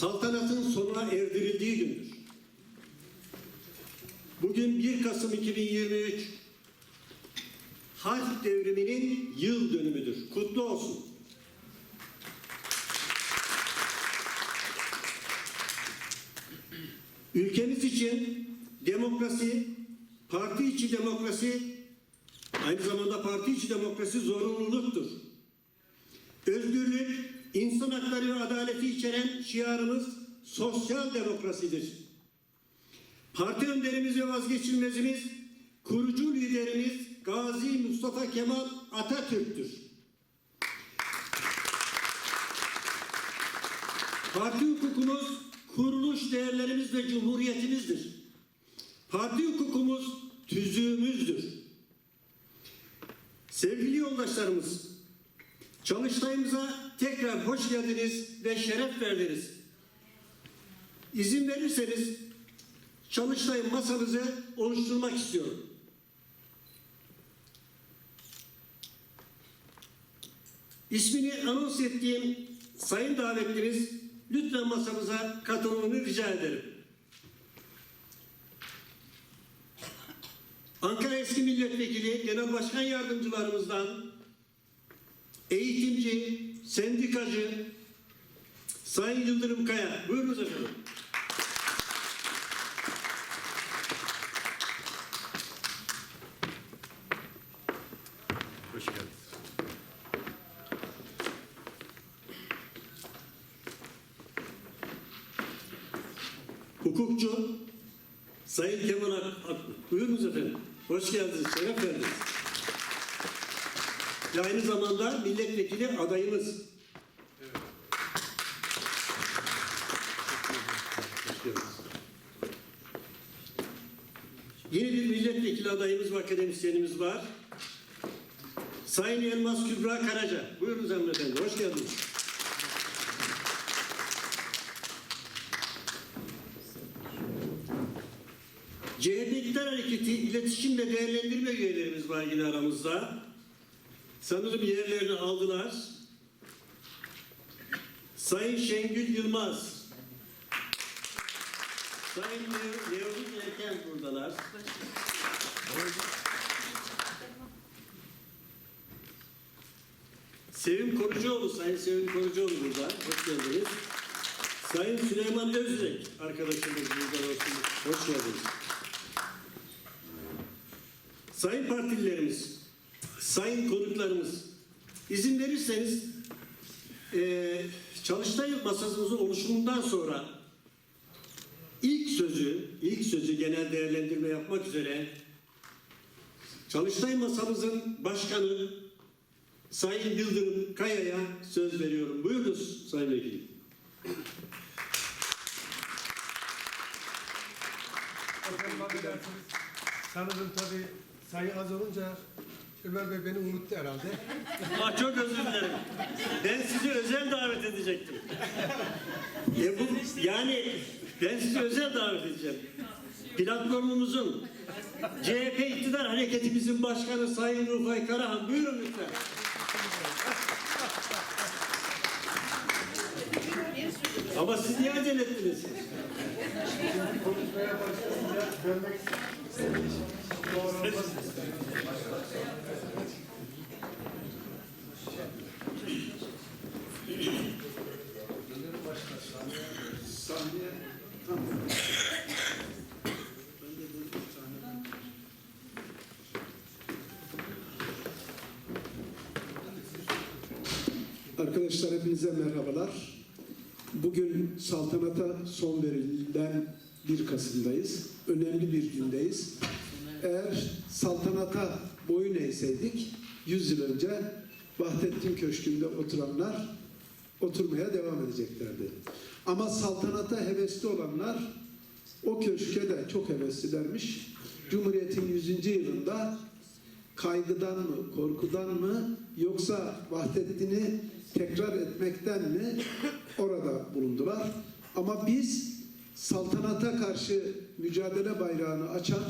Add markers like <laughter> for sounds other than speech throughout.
saltanatın sonuna erdirildiği gündür. Bugün 1 Kasım 2023 Harp devriminin yıl dönümüdür. Kutlu olsun. Ülkemiz için demokrasi, parti içi demokrasi, aynı zamanda parti içi demokrasi zorunluluktur. Özgürlük, insan hakları ve adaleti içeren şiarımız sosyal demokrasidir. Parti önderimiz ve vazgeçilmezimiz, kurucu liderimiz Gazi Mustafa Kemal Atatürk'tür. Parti hukukumuz kuruluş değerlerimiz ve cumhuriyetimizdir. Parti hukukumuz tüzüğümüzdür. Sevgili yoldaşlarımız, çalıştayımıza tekrar hoş geldiniz ve şeref verdiniz. İzin verirseniz çalıştay masamızı oluşturmak istiyorum. İsmini anons ettiğim sayın davetlimiz lütfen masamıza katılımını rica ederim. Ankara Eski Milletvekili Genel Başkan Yardımcılarımızdan eğitimci, sendikacı Sayın Yıldırım Kaya. Buyurunuz efendim. Hoş geldiniz. Hukukçu Sayın Kemal Ak Ak- Buyurunuz efendim. Hoş geldiniz, şeref verdiniz. Ve aynı zamanda milletvekili adayımız. Yeni bir milletvekili adayımız ve akademisyenimiz var. Sayın Elmas Kübra Karaca. Buyurunuz hanımefendi, hoş geldiniz. CHP İktidar Hareketi İletişim ve Değerlendirme üyelerimiz var yine aramızda. Sanırım yerlerini aldılar. Sayın Şengül Yılmaz. Sayın Nevruz Erken buradalar. Sevim Korucuoğlu, Sayın Sevim Korucuoğlu burada. Hoş geldiniz. Sayın Süleyman Özürek arkadaşımız burada olsun. Hoş geldiniz. Sayın partililerimiz, sayın konuklarımız, izin verirseniz eee çalıştay masasımızın oluşumundan sonra ilk sözü, ilk sözü genel değerlendirme yapmak üzere Çalıştay masamızın başkanı Sayın Yıldırım Kaya'ya söz veriyorum. Buyurunuz Sayın Vekilim. Sanırım tabii sayı az olunca Ömer Bey beni unuttu herhalde. <laughs> Ah, çok özür dilerim. Ben sizi özel davet edecektim. E bu, yani ben sizi özel davet edeceğim. Platformumuzun CHP iktidar hareketimizin başkanı Sayın Rufay Karahan. Buyurun lütfen. Ama siz niye acele ettiniz? Konuşmaya başlayınca dönmek doğru olmaz. Arkadaşlar hepinize merhabalar. Bugün saltanata son verilen 1 Kasım'dayız. Önemli bir gündeyiz. Eğer saltanata boyun eğseydik 100 yıl önce Vahdettin Köşkü'nde oturanlar oturmaya devam edeceklerdi. Ama saltanata hevesli olanlar o köşke de çok heveslilermiş. Cumhuriyet'in 100. yılında kaygıdan mı, korkudan mı yoksa Vahdettin'i tekrar etmekten mi orada bulundular. Ama biz saltanata karşı mücadele bayrağını açan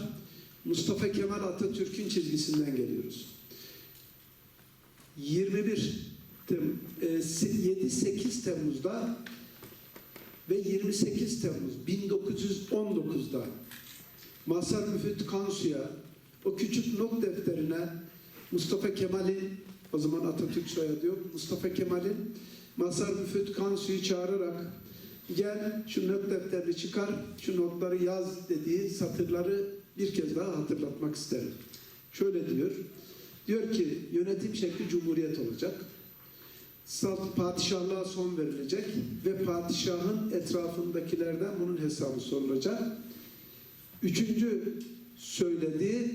Mustafa Kemal Atatürk'ün çizgisinden geliyoruz. 21 Tem- e, 7-8 Temmuz'da ve 28 Temmuz 1919'da Mazhar Müfit Kansu'ya o küçük not defterine Mustafa Kemal'in o zaman Atatürk soyadı Mustafa Kemal'in Mazhar Müfit Kansu'yu çağırarak gel şu not defterini çıkar şu notları yaz dediği satırları bir kez daha hatırlatmak isterim. Şöyle diyor. Diyor ki yönetim şekli cumhuriyet olacak. Salt padişahlığa son verilecek ve padişahın etrafındakilerden bunun hesabı sorulacak. Üçüncü söylediği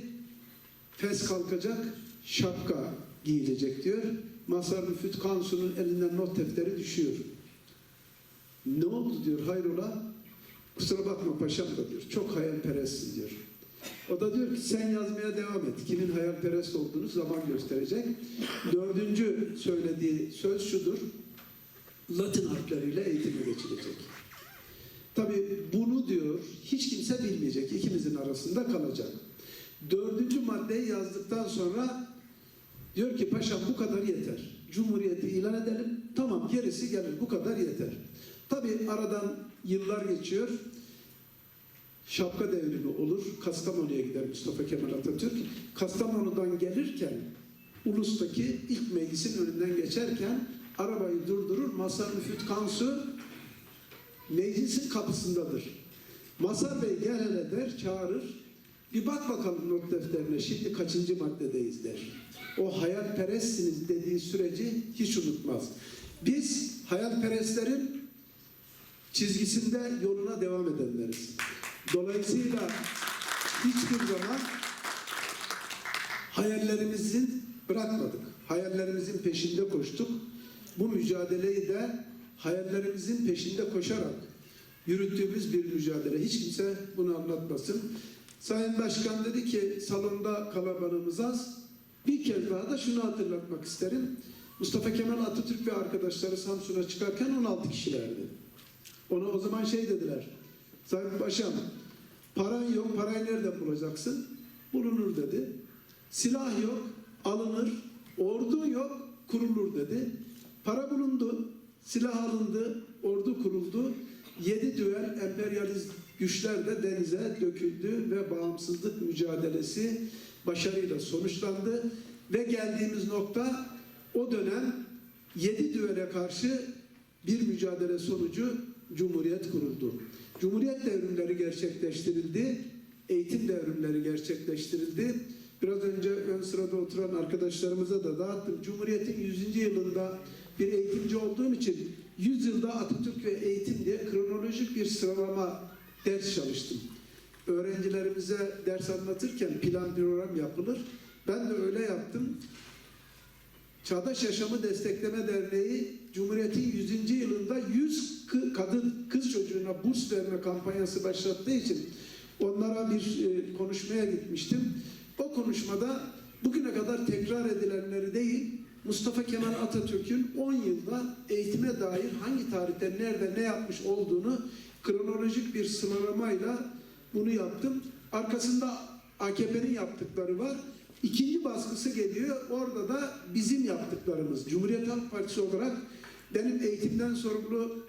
fes kalkacak, şapka giyilecek diyor. Mazhar Müfit Kansu'nun elinden not defteri düşüyor. Ne oldu diyor hayrola? Kusura bakma paşam da diyor. Çok hayalperestsin diyor. O da diyor ki sen yazmaya devam et. Kimin hayalperest olduğunu zaman gösterecek. Dördüncü söylediği söz şudur. Latin harfleriyle eğitime geçilecek. Tabi bunu diyor hiç kimse bilmeyecek. ikimizin arasında kalacak. Dördüncü maddeyi yazdıktan sonra diyor ki paşam bu kadar yeter. Cumhuriyeti ilan edelim. Tamam gerisi gelir bu kadar yeter. Tabi aradan yıllar geçiyor. Şapka devrimi olur. Kastamonu'ya gider Mustafa Kemal Atatürk. Kastamonu'dan gelirken Ulus'taki ilk meclisin önünden geçerken arabayı durdurur. Mazhar Müfit Kansu meclisin kapısındadır. Mazhar Bey gel hele der, çağırır. Bir bak bakalım not defterine şimdi kaçıncı maddedeyiz der. O hayalperestsiniz dediği süreci hiç unutmaz. Biz hayalperestlerin çizgisinde yoluna devam edenleriz. Dolayısıyla hiçbir zaman hayallerimizin bırakmadık. Hayallerimizin peşinde koştuk. Bu mücadeleyi de hayallerimizin peşinde koşarak yürüttüğümüz bir mücadele. Hiç kimse bunu anlatmasın. Sayın Başkan dedi ki salonda kalabalığımız az. Bir kez daha da şunu hatırlatmak isterim. Mustafa Kemal Atatürk ve arkadaşları Samsun'a çıkarken 16 kişilerdi. Ona o zaman şey dediler. Sayın Paşam paran yok, parayı nereden bulacaksın? Bulunur dedi. Silah yok, alınır. Ordu yok, kurulur dedi. Para bulundu, silah alındı, ordu kuruldu. Yedi düel emperyalist güçler de denize döküldü ve bağımsızlık mücadelesi başarıyla sonuçlandı. Ve geldiğimiz nokta o dönem yedi düvele karşı bir mücadele sonucu Cumhuriyet kuruldu. Cumhuriyet devrimleri gerçekleştirildi. Eğitim devrimleri gerçekleştirildi. Biraz önce ön sırada oturan arkadaşlarımıza da dağıttım. Cumhuriyet'in 100. yılında bir eğitimci olduğum için 100 yılda Atatürk ve eğitim diye kronolojik bir sıralama ders çalıştım. Öğrencilerimize ders anlatırken plan program yapılır. Ben de öyle yaptım. Çağdaş Yaşamı Destekleme Derneği Cumhuriyet'in 100. yılında 100 kı- kadın kız çocuğuna burs verme kampanyası başlattığı için onlara bir e, konuşmaya gitmiştim. O konuşmada bugüne kadar tekrar edilenleri değil, Mustafa Kemal Atatürk'ün 10 yılda eğitime dair hangi tarihte nerede ne yapmış olduğunu kronolojik bir sınırlamayla bunu yaptım. Arkasında AKP'nin yaptıkları var. İkinci baskısı geliyor. Orada da bizim yaptıklarımız. Cumhuriyet Halk Partisi olarak benim eğitimden sorumlu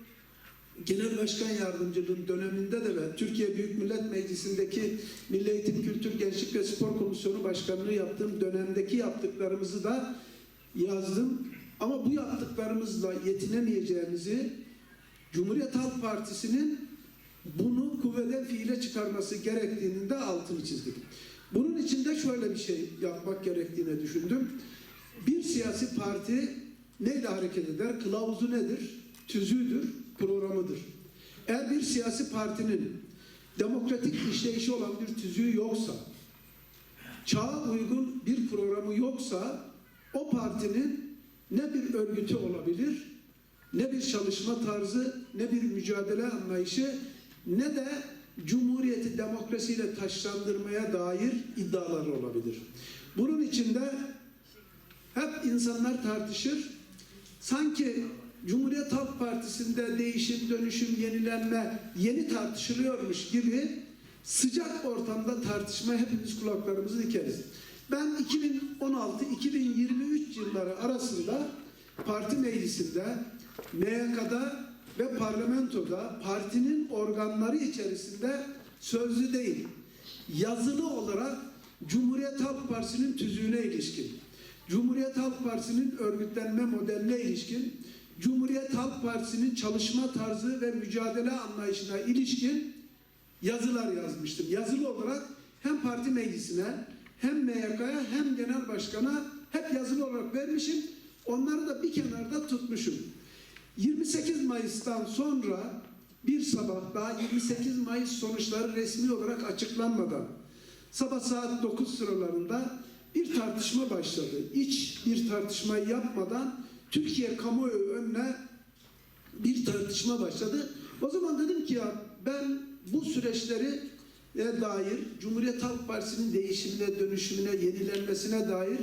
Genel Başkan Yardımcılığım döneminde de ve Türkiye Büyük Millet Meclisi'ndeki Milli Eğitim, Kültür, Gençlik ve Spor Komisyonu Başkanlığı yaptığım dönemdeki yaptıklarımızı da yazdım. Ama bu yaptıklarımızla yetinemeyeceğimizi Cumhuriyet Halk Partisi'nin bunu kuvvete fiile çıkarması gerektiğinin de altını çizdik. Bunun için de şöyle bir şey yapmak gerektiğini düşündüm. Bir siyasi parti neyle hareket eder? Kılavuzu nedir? Tüzüğüdür, programıdır. Eğer bir siyasi partinin demokratik işleyişi olan bir tüzüğü yoksa, çağa uygun bir programı yoksa o partinin ne bir örgütü olabilir, ne bir çalışma tarzı, ne bir mücadele anlayışı, ne de cumhuriyeti demokrasiyle taşlandırmaya dair iddiaları olabilir. Bunun içinde hep insanlar tartışır. Sanki Cumhuriyet Halk Partisi'nde değişim, dönüşüm, yenilenme yeni tartışılıyormuş gibi sıcak ortamda tartışmaya hepimiz kulaklarımızı dikeriz. Ben 2016-2023 yılları arasında parti meclisinde MYK'da ve parlamentoda partinin organları içerisinde sözlü değil, yazılı olarak Cumhuriyet Halk Partisi'nin tüzüğüne ilişkin, Cumhuriyet Halk Partisi'nin örgütlenme modeline ilişkin, Cumhuriyet Halk Partisi'nin çalışma tarzı ve mücadele anlayışına ilişkin yazılar yazmıştım. Yazılı olarak hem parti meclisine hem MYK'ya hem genel başkana hep yazılı olarak vermişim. Onları da bir kenarda tutmuşum. 28 Mayıs'tan sonra bir sabah daha 28 Mayıs sonuçları resmi olarak açıklanmadan sabah saat 9 sıralarında bir tartışma başladı. İç bir tartışmayı yapmadan Türkiye kamuoyu önüne bir tartışma başladı. O zaman dedim ki ya ben bu süreçleri e, dair Cumhuriyet Halk Partisi'nin değişimine, dönüşümüne, yenilenmesine dair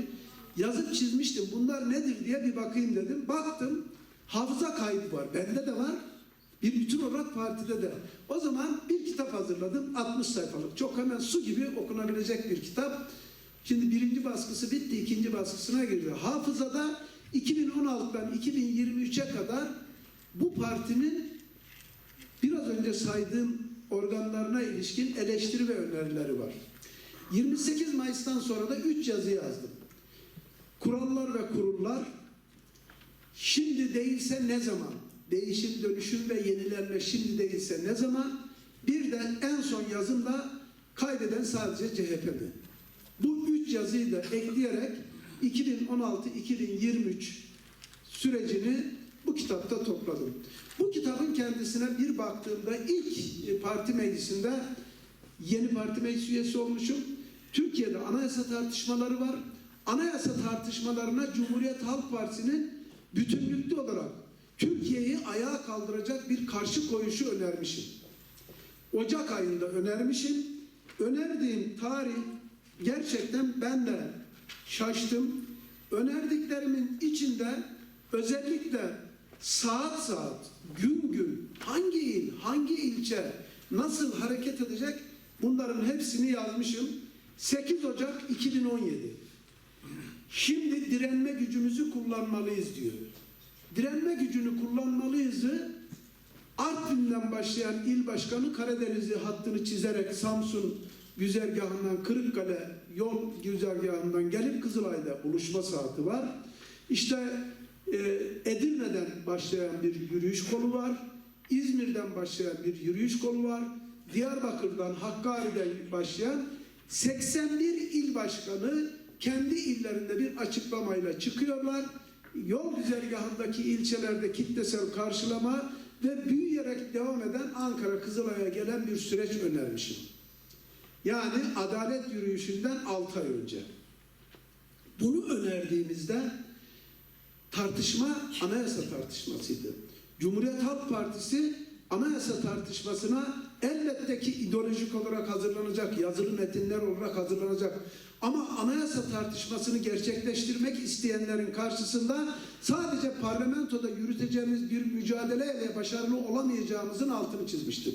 yazıp çizmiştim. Bunlar nedir diye bir bakayım dedim. Baktım hafıza kaybı var. Bende de var. Bir bütün olarak partide de. O zaman bir kitap hazırladım. 60 sayfalık. Çok hemen su gibi okunabilecek bir kitap. Şimdi birinci baskısı bitti. ikinci baskısına girdi. Hafızada 2016'dan 2023'e kadar bu partinin biraz önce saydığım organlarına ilişkin eleştiri ve önerileri var. 28 Mayıs'tan sonra da 3 yazı yazdım. Kurallar ve kurullar şimdi değilse ne zaman? Değişim, dönüşüm ve yenilenme şimdi değilse ne zaman? Bir de en son yazımda kaybeden sadece CHP mi? Bu üç yazıyı da ekleyerek 2016-2023 sürecini bu kitapta topladım. Bu kitabın kendisine bir baktığımda ilk e, parti meclisinde yeni parti meclis üyesi olmuşum. Türkiye'de anayasa tartışmaları var. Anayasa tartışmalarına Cumhuriyet Halk Partisi'nin bütünlüklü olarak Türkiye'yi ayağa kaldıracak bir karşı koyuşu önermişim. Ocak ayında önermişim. Önerdiğim tarih gerçekten ben de şaştım. Önerdiklerimin içinde özellikle saat saat, gün gün hangi il, hangi ilçe nasıl hareket edecek bunların hepsini yazmışım. 8 Ocak 2017. Şimdi direnme gücümüzü kullanmalıyız diyor. Direnme gücünü kullanmalıyızı Artvin'den başlayan il başkanı Karadeniz'i hattını çizerek Samsun güzergahından Kırıkkale yol güzergahından gelip Kızılay'da buluşma saati var. İşte e, Edirne'den başlayan bir yürüyüş kolu var. İzmir'den başlayan bir yürüyüş kolu var. Diyarbakır'dan Hakkari'den başlayan 81 il başkanı kendi illerinde bir açıklamayla çıkıyorlar. Yol güzergahındaki ilçelerde kitlesel karşılama ve büyüyerek devam eden Ankara Kızılay'a gelen bir süreç önermişim. Yani adalet yürüyüşünden 6 ay önce. Bunu önerdiğimizde tartışma anayasa tartışmasıydı. Cumhuriyet Halk Partisi anayasa tartışmasına elbette ki ideolojik olarak hazırlanacak, yazılı metinler olarak hazırlanacak. Ama anayasa tartışmasını gerçekleştirmek isteyenlerin karşısında sadece parlamentoda yürüteceğimiz bir mücadeleyle başarılı olamayacağımızın altını çizmiştim.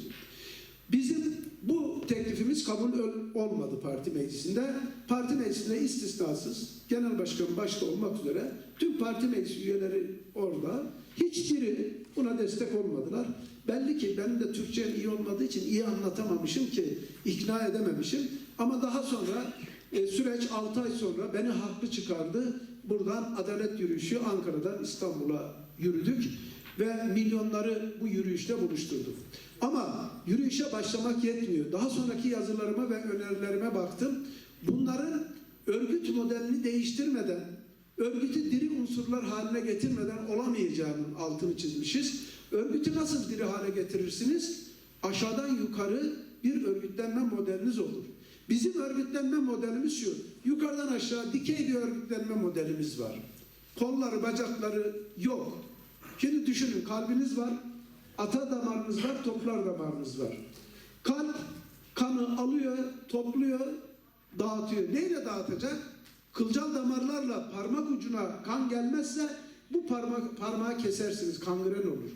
Bizim bu teklifimiz kabul ol- olmadı parti meclisinde. Parti meclisinde istisnasız, genel başkan başta olmak üzere tüm parti meclis üyeleri orada. Hiçbiri buna destek olmadılar. Belli ki benim de Türkçem iyi olmadığı için iyi anlatamamışım ki ikna edememişim. Ama daha sonra e, süreç 6 ay sonra beni haklı çıkardı. Buradan adalet yürüyüşü Ankara'dan İstanbul'a yürüdük ve milyonları bu yürüyüşte buluşturduk. Ama yürüyüşe başlamak yetmiyor. Daha sonraki yazılarıma ve önerilerime baktım. Bunların örgüt modelini değiştirmeden, örgütü diri unsurlar haline getirmeden olamayacağının altını çizmişiz. Örgütü nasıl diri hale getirirsiniz? Aşağıdan yukarı bir örgütlenme modeliniz olur. Bizim örgütlenme modelimiz şu. Yukarıdan aşağı dikey bir örgütlenme modelimiz var. Kolları, bacakları yok. Şimdi düşünün kalbiniz var, ata damarınız var, toplar damarınız var. Kalp kanı alıyor, topluyor, dağıtıyor. Neyle dağıtacak? Kılcal damarlarla parmak ucuna kan gelmezse bu parmak parmağı kesersiniz, kangren olur.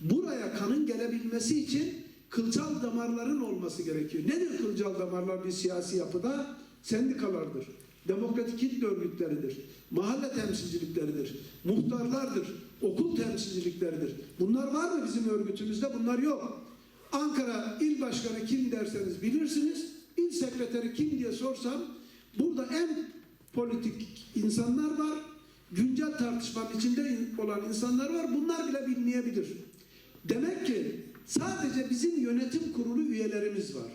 Buraya kanın gelebilmesi için kılcal damarların olması gerekiyor. Nedir kılcal damarlar bir siyasi yapıda? Sendikalardır, demokratik kitle örgütleridir, mahalle temsilcilikleridir, muhtarlardır, okul temsilcilikleridir. Bunlar var mı bizim örgütümüzde? Bunlar yok. Ankara il başkanı kim derseniz bilirsiniz. İl sekreteri kim diye sorsam burada en politik insanlar var. Güncel tartışmanın içinde olan insanlar var. Bunlar bile bilmeyebilir. Demek ki sadece bizim yönetim kurulu üyelerimiz var.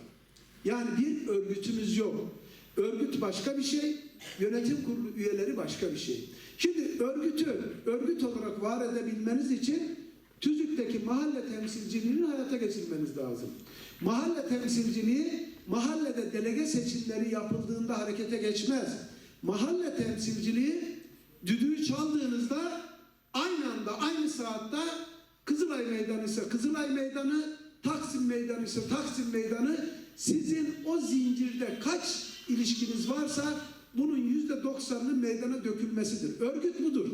Yani bir örgütümüz yok. Örgüt başka bir şey, yönetim kurulu üyeleri başka bir şey. Şimdi örgütü örgüt olarak var edebilmeniz için TÜZÜK'teki mahalle temsilciliğini hayata geçirmeniz lazım. Mahalle temsilciliği mahallede delege seçimleri yapıldığında harekete geçmez. Mahalle temsilciliği düdüğü çaldığınızda aynı anda aynı saatte Kızılay Meydanı ise Kızılay Meydanı, Taksim Meydanı ise Taksim Meydanı sizin o zincirde kaç ilişkiniz varsa bunun yüzde doksanının meydana dökülmesidir. Örgüt budur.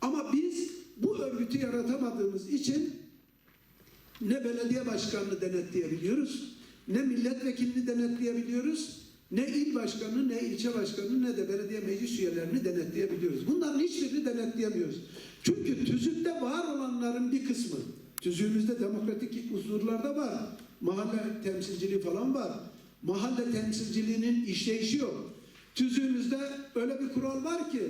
Ama biz bu örgütü yaratamadığımız için ne belediye başkanını denetleyebiliyoruz, ne milletvekilini denetleyebiliyoruz, ne il başkanını, ne ilçe başkanını, ne de belediye meclis üyelerini denetleyebiliyoruz. Bunların hiçbirini denetleyemiyoruz. Çünkü tüzükte var olanların bir kısmı, tüzüğümüzde demokratik unsurlarda var, mahalle temsilciliği falan var. Mahalle temsilciliğinin işleyişi yok. Tüzüğümüzde öyle bir kural var ki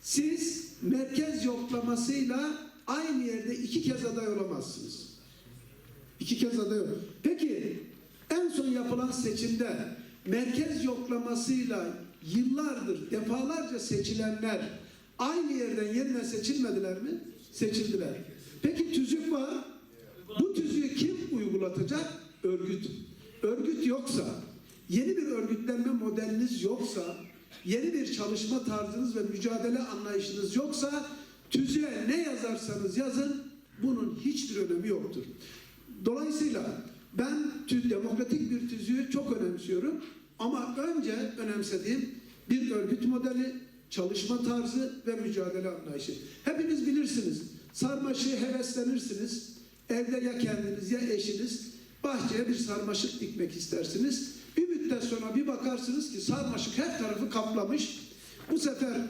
siz merkez yoklamasıyla aynı yerde iki kez aday olamazsınız. İki kez aday ol- Peki en son yapılan seçimde merkez yoklamasıyla yıllardır defalarca seçilenler aynı yerden yeniden seçilmediler mi? Seçildiler. Peki tüzük var. Bu tüzüğü kim uygulatacak? Örgüt. Örgüt yoksa, yeni bir örgütlenme modeliniz yoksa, yeni bir çalışma tarzınız ve mücadele anlayışınız yoksa, tüzüğe ne yazarsanız yazın, bunun hiçbir önemi yoktur. Dolayısıyla ben tü- demokratik bir tüzüğü çok önemsiyorum ama önce önemsediğim bir örgüt modeli, çalışma tarzı ve mücadele anlayışı. Hepiniz bilirsiniz. Sarmaşığı heveslenirsiniz. Evde ya kendiniz ya eşiniz bahçeye bir sarmaşık dikmek istersiniz. Bir müddet sonra bir bakarsınız ki sarmaşık her tarafı kaplamış. Bu sefer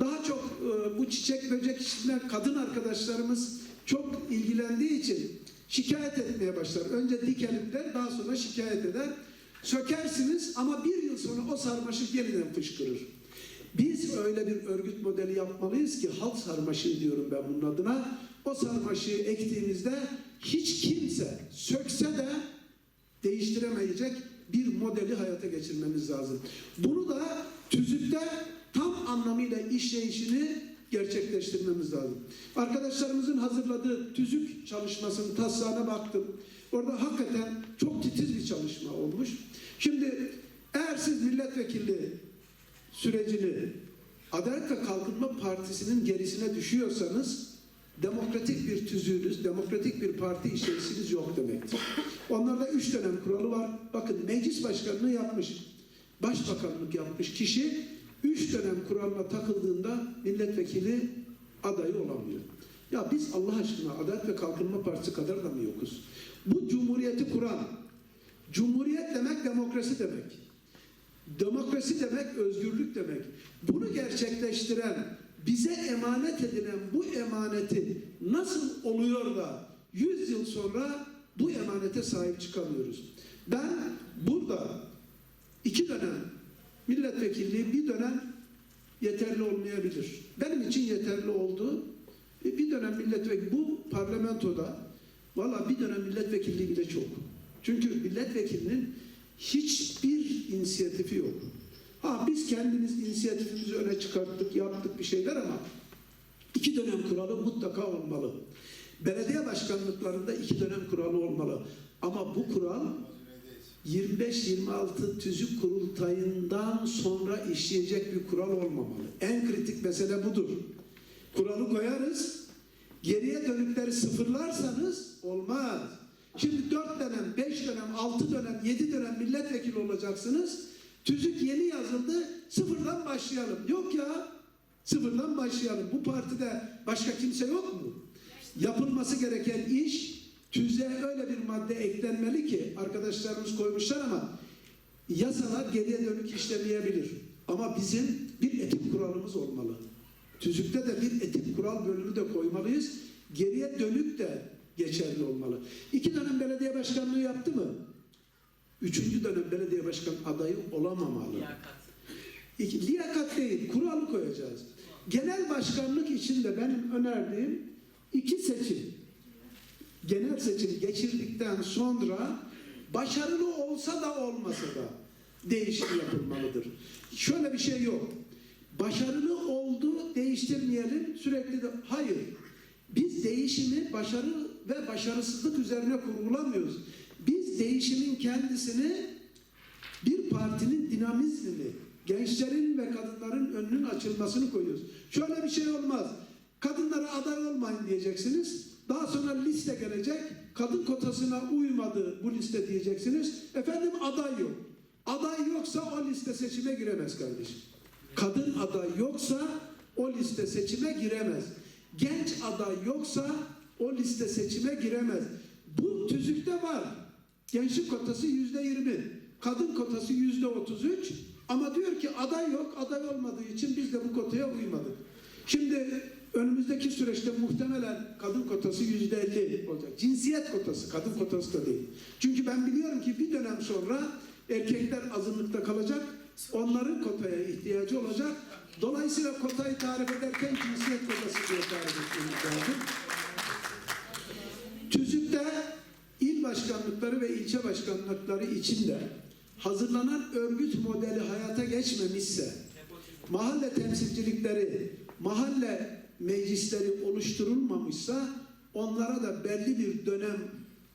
daha çok e, bu çiçek böcek işinden kadın arkadaşlarımız çok ilgilendiği için şikayet etmeye başlar. Önce dikelim der, daha sonra şikayet eder. Sökersiniz ama bir yıl sonra o sarmaşık yeniden fışkırır. Biz öyle bir örgüt modeli yapmalıyız ki halk sarmaşığı diyorum ben bunun adına. O sarmaşığı ektiğimizde hiç kimse sökse de değiştiremeyecek bir modeli hayata geçirmemiz lazım. Bunu da tüzükte tam anlamıyla işleyişini gerçekleştirmemiz lazım. Arkadaşlarımızın hazırladığı tüzük çalışmasının taslağına baktım. Orada hakikaten çok titiz bir çalışma olmuş. Şimdi eğer siz milletvekili sürecini Adalet ve Kalkınma Partisi'nin gerisine düşüyorsanız demokratik bir tüzüğünüz, demokratik bir parti işleyişiniz yok demektir. Onlarda üç dönem kuralı var. Bakın meclis başkanlığı yapmış, başbakanlık yapmış kişi üç dönem kuralına takıldığında milletvekili adayı olamıyor. Ya biz Allah aşkına Adalet ve Kalkınma Partisi kadar da mı yokuz? Bu cumhuriyeti kuran, cumhuriyet demek demokrasi demek. Demokrasi demek özgürlük demek. Bunu gerçekleştiren, bize emanet edilen bu emaneti nasıl oluyor da 100 yıl sonra bu emanete sahip çıkamıyoruz? Ben burada iki dönem milletvekilliği bir dönem yeterli olmayabilir. Benim için yeterli oldu. E, Bir dönem milletvekili bu parlamentoda valla bir dönem milletvekilliği bile çok. Çünkü milletvekilinin hiçbir inisiyatifi yok. Ha biz kendimiz inisiyatifimizi öne çıkarttık, yaptık bir şeyler ama iki dönem kuralı mutlaka olmalı. Belediye başkanlıklarında iki dönem kuralı olmalı. Ama bu kural 25-26 tüzük kurultayından sonra işleyecek bir kural olmamalı. En kritik mesele budur. Kuralı koyarız, geriye dönükleri sıfırlarsanız olmaz. Şimdi dört dönem, beş dönem, altı dönem, yedi dönem milletvekili olacaksınız. Tüzük yeni yazıldı, sıfırdan başlayalım. Yok ya, sıfırdan başlayalım. Bu partide başka kimse yok mu? Yapılması gereken iş, tüzüğe öyle bir madde eklenmeli ki, arkadaşlarımız koymuşlar ama yasalar geriye dönük işlemeyebilir. Ama bizim bir etik kuralımız olmalı. tüzükte de bir etik kural bölümü de koymalıyız. Geriye dönük de geçerli olmalı. İki dönem belediye başkanlığı yaptı mı? Üçüncü dönem belediye başkan adayı olamamalı. İki, liyakat değil, kuralı koyacağız. Genel başkanlık için de benim önerdiğim iki seçim. Genel seçim geçirdikten sonra başarılı olsa da olmasa da değişim yapılmalıdır. Şöyle bir şey yok. Başarılı oldu değiştirmeyelim sürekli de hayır. Biz değişimi başarı ve başarısızlık üzerine kurgulamıyoruz. Biz değişimin kendisini bir partinin dinamizmini, gençlerin ve kadınların önünün açılmasını koyuyoruz. Şöyle bir şey olmaz. Kadınlara aday olmayın diyeceksiniz. Daha sonra liste gelecek. Kadın kotasına uymadı bu liste diyeceksiniz. Efendim aday yok. Aday yoksa o liste seçime giremez kardeşim. Kadın aday yoksa o liste seçime giremez. Genç aday yoksa o liste seçime giremez. Bu tüzükte var. Gençlik kotası yüzde yirmi. Kadın kotası yüzde otuz üç. Ama diyor ki aday yok. Aday olmadığı için biz de bu kotaya uymadık. Şimdi önümüzdeki süreçte muhtemelen kadın kotası yüzde elli olacak. Cinsiyet kotası, kadın kotası da değil. Çünkü ben biliyorum ki bir dönem sonra erkekler azınlıkta kalacak. Onların kotaya ihtiyacı olacak. Dolayısıyla kotayı tarif ederken cinsiyet kotası diye tarif etmemiz lazım. Başkanlıkları ve ilçe başkanlıkları içinde hazırlanan örgüt modeli hayata geçmemişse, mahalle temsilcilikleri, mahalle meclisleri oluşturulmamışsa onlara da belli bir dönem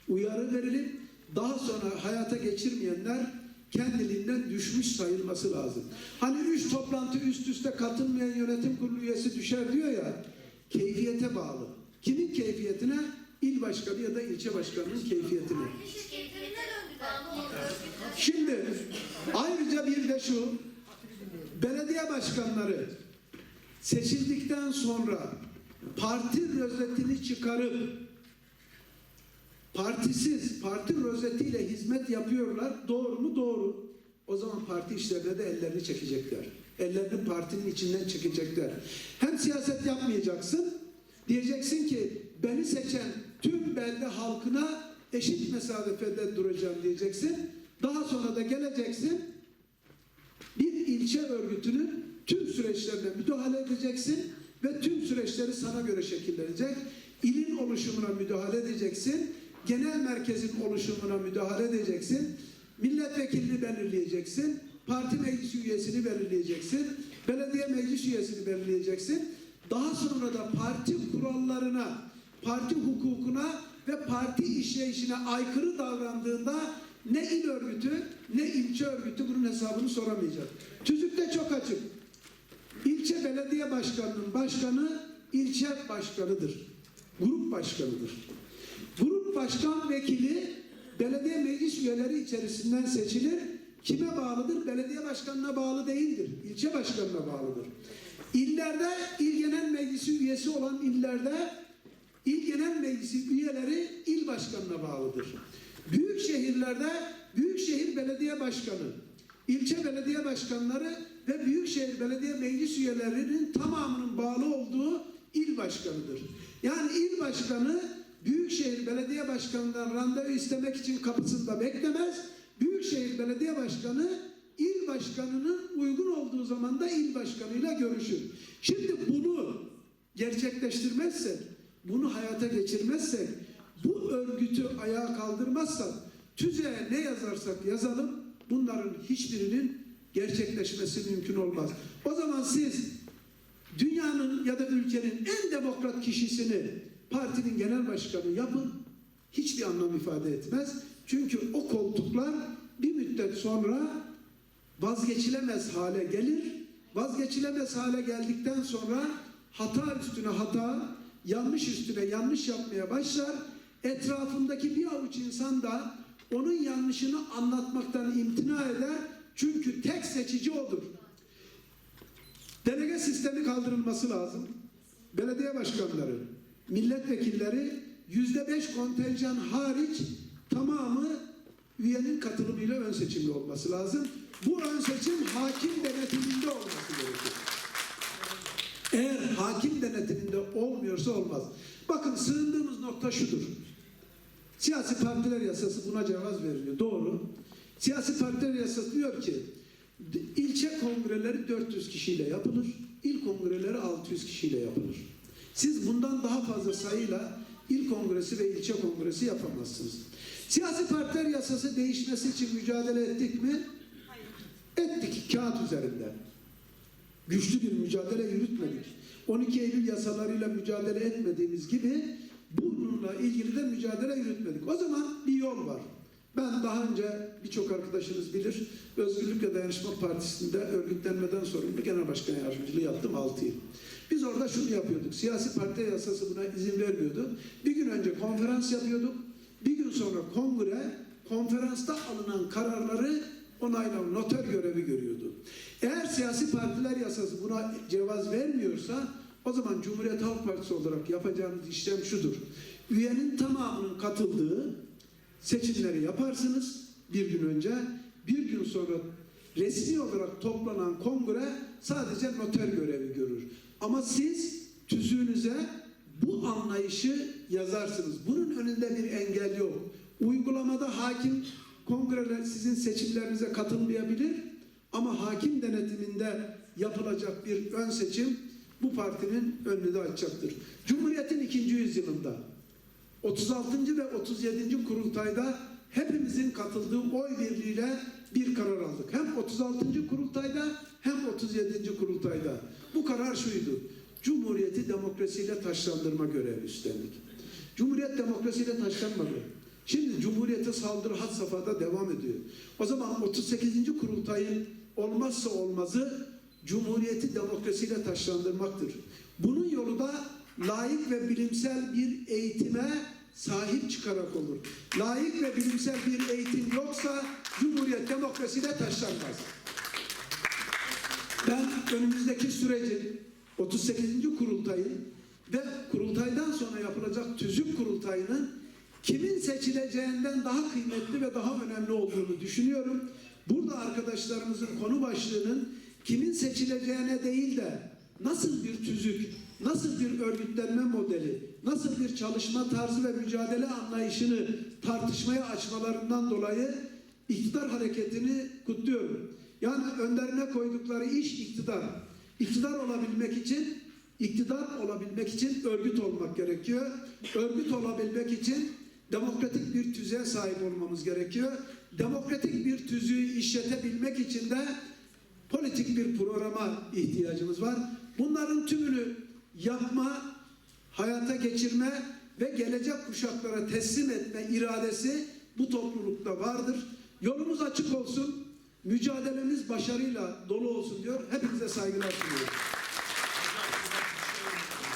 uyarı verilip daha sonra hayata geçirmeyenler kendiliğinden düşmüş sayılması lazım. Hani üç toplantı üst üste katılmayan yönetim kurulu üyesi düşer diyor ya, keyfiyete bağlı. Kimin keyfiyetine? İl başkanı ya da ilçe başkanının keyfiyetine. Şimdi ayrıca bir de şu, belediye başkanları seçildikten sonra parti rozetini çıkarıp partisiz, parti rozetiyle hizmet yapıyorlar. Doğru mu? Doğru. O zaman parti işlerine de ellerini çekecekler. Ellerini partinin içinden çekecekler. Hem siyaset yapmayacaksın, diyeceksin ki beni seçen tüm belde halkına eşit mesafede duracağım diyeceksin. Daha sonra da geleceksin, bir ilçe örgütünün tüm süreçlerine müdahale edeceksin ve tüm süreçleri sana göre şekillenecek. İlin oluşumuna müdahale edeceksin. Genel merkezin oluşumuna müdahale edeceksin. Milletvekilini belirleyeceksin. Parti meclis üyesini belirleyeceksin. Belediye meclis üyesini belirleyeceksin. Daha sonra da parti kurallarına, parti hukukuna ve parti işleyişine aykırı davrandığında ne il örgütü ne ilçe örgütü bunun hesabını soramayacak. Tüzükte çok açık. İlçe belediye başkanının başkanı ilçe başkanıdır. Grup başkanıdır. Grup başkan vekili belediye meclis üyeleri içerisinden seçilir. Kime bağlıdır? Belediye başkanına bağlı değildir. İlçe başkanına bağlıdır. İllerde il genel meclisi üyesi olan illerde il genel meclisi üyeleri il başkanına bağlıdır. Büyük şehirlerde büyükşehir belediye başkanı, ilçe belediye başkanları ve büyükşehir belediye meclis üyelerinin tamamının bağlı olduğu il başkanıdır. Yani il başkanı büyükşehir belediye başkanından randevu istemek için kapısında beklemez. Büyükşehir belediye başkanı il başkanının uygun olduğu zaman da il başkanıyla görüşür. Şimdi bunu gerçekleştirmezsek, bunu hayata geçirmezsek, bu örgütü ayağa kaldırmazsak, tüzüğe ne yazarsak yazalım, bunların hiçbirinin gerçekleşmesi mümkün olmaz. O zaman siz dünyanın ya da ülkenin en demokrat kişisini partinin genel başkanı yapın, hiçbir anlam ifade etmez. Çünkü o koltuklar bir müddet sonra vazgeçilemez hale gelir. Vazgeçilemez hale geldikten sonra hata üstüne hata, yanlış üstüne yanlış yapmaya başlar. Etrafındaki bir avuç insan da onun yanlışını anlatmaktan imtina eder. Çünkü tek seçici odur. Delege sistemi kaldırılması lazım. Belediye başkanları, milletvekilleri yüzde beş kontenjan hariç tamamı üyenin katılımıyla ön seçimli olması lazım. Bu ön seçim hakim denetiminde olması gerekir. Eğer hakim denetiminde olmuyorsa olmaz. Bakın sığındığımız nokta şudur. Siyasi partiler yasası buna cevaz veriliyor. Doğru. Siyasi partiler yasası diyor ki ilçe kongreleri 400 kişiyle yapılır. İl kongreleri 600 kişiyle yapılır. Siz bundan daha fazla sayıyla il kongresi ve ilçe kongresi yapamazsınız. Siyasi partiler yasası değişmesi için mücadele ettik mi? Ettik kağıt üzerinde. Güçlü bir mücadele yürütmedik. 12 Eylül yasalarıyla mücadele etmediğimiz gibi bununla ilgili de mücadele yürütmedik. O zaman bir yol var. Ben daha önce birçok arkadaşınız bilir, Özgürlük ve Dayanışma Partisi'nde örgütlenmeden sorumlu genel başkan yardımcılığı yaptım 6 yıl. Biz orada şunu yapıyorduk. Siyasi parti yasası buna izin vermiyordu. Bir gün önce konferans yapıyorduk. Bir gün sonra kongre konferansta alınan kararları onaylayan noter görevi görüyordu. Eğer siyasi partiler yasası buna cevaz vermiyorsa o zaman Cumhuriyet Halk Partisi olarak yapacağımız işlem şudur. Üyenin tamamının katıldığı seçimleri yaparsınız bir gün önce. Bir gün sonra resmi olarak toplanan kongre sadece noter görevi görür. Ama siz tüzüğünüze bu anlayışı yazarsınız. Bunun önünde bir engel yok. Uygulamada hakim kongreler sizin seçimlerinize katılmayabilir ama hakim denetiminde yapılacak bir ön seçim bu partinin önünü de açacaktır. Cumhuriyetin ikinci yüzyılında 36. ve 37. kurultayda hepimizin katıldığı oy birliğiyle bir karar aldık. Hem 36. kurultayda hem 37. kurultayda. Bu karar şuydu. Cumhuriyeti demokrasiyle taşlandırma görevi üstlendik. Cumhuriyet demokrasiyle taşlanmadı. Şimdi Cumhuriyete saldırı had safhada devam ediyor. O zaman 38. kurultayın olmazsa olmazı Cumhuriyeti demokrasiyle taşlandırmaktır. Bunun yolu da layık ve bilimsel bir eğitime sahip çıkarak olur. Layık ve bilimsel bir eğitim yoksa Cumhuriyet demokrasiyle taşlanmaz. Ben önümüzdeki sürecin 38. kurultayın ve kurultaydan sonra yapılacak tüzük kurultayının kimin seçileceğinden daha kıymetli ve daha önemli olduğunu düşünüyorum. Burada arkadaşlarımızın konu başlığının kimin seçileceğine değil de nasıl bir tüzük, nasıl bir örgütlenme modeli, nasıl bir çalışma tarzı ve mücadele anlayışını tartışmaya açmalarından dolayı iktidar hareketini kutluyorum. Yani önlerine koydukları iş iktidar. İktidar olabilmek için iktidar olabilmek için örgüt olmak gerekiyor. Örgüt olabilmek için demokratik bir tüzüğe sahip olmamız gerekiyor. Demokratik bir tüzüğü işletebilmek için de politik bir programa ihtiyacımız var. Bunların tümünü yapma, hayata geçirme ve gelecek kuşaklara teslim etme iradesi bu toplulukta vardır. Yolumuz açık olsun, mücadelemiz başarıyla dolu olsun diyor. Hepinize saygılar sunuyorum.